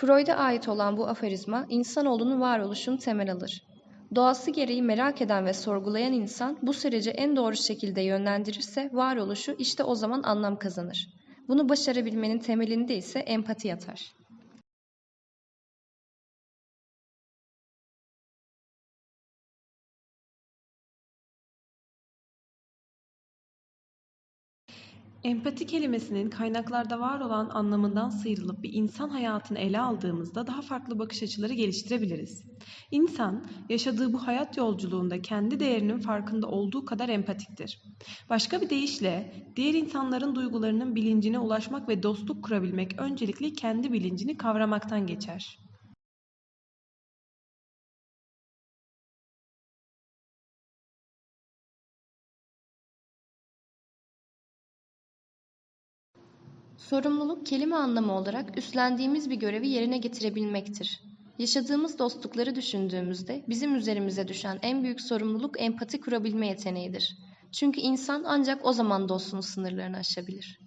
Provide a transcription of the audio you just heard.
Freud'a ait olan bu aforizma, insanoğlunun varoluşunu temel alır. Doğası gereği merak eden ve sorgulayan insan bu süreci en doğru şekilde yönlendirirse varoluşu işte o zaman anlam kazanır. Bunu başarabilmenin temelinde ise empati yatar. Empati kelimesinin kaynaklarda var olan anlamından sıyrılıp bir insan hayatını ele aldığımızda daha farklı bakış açıları geliştirebiliriz. İnsan, yaşadığı bu hayat yolculuğunda kendi değerinin farkında olduğu kadar empatiktir. Başka bir deyişle, diğer insanların duygularının bilincine ulaşmak ve dostluk kurabilmek öncelikle kendi bilincini kavramaktan geçer. Sorumluluk kelime anlamı olarak üstlendiğimiz bir görevi yerine getirebilmektir. Yaşadığımız dostlukları düşündüğümüzde bizim üzerimize düşen en büyük sorumluluk empati kurabilme yeteneğidir. Çünkü insan ancak o zaman dostluğun sınırlarını aşabilir.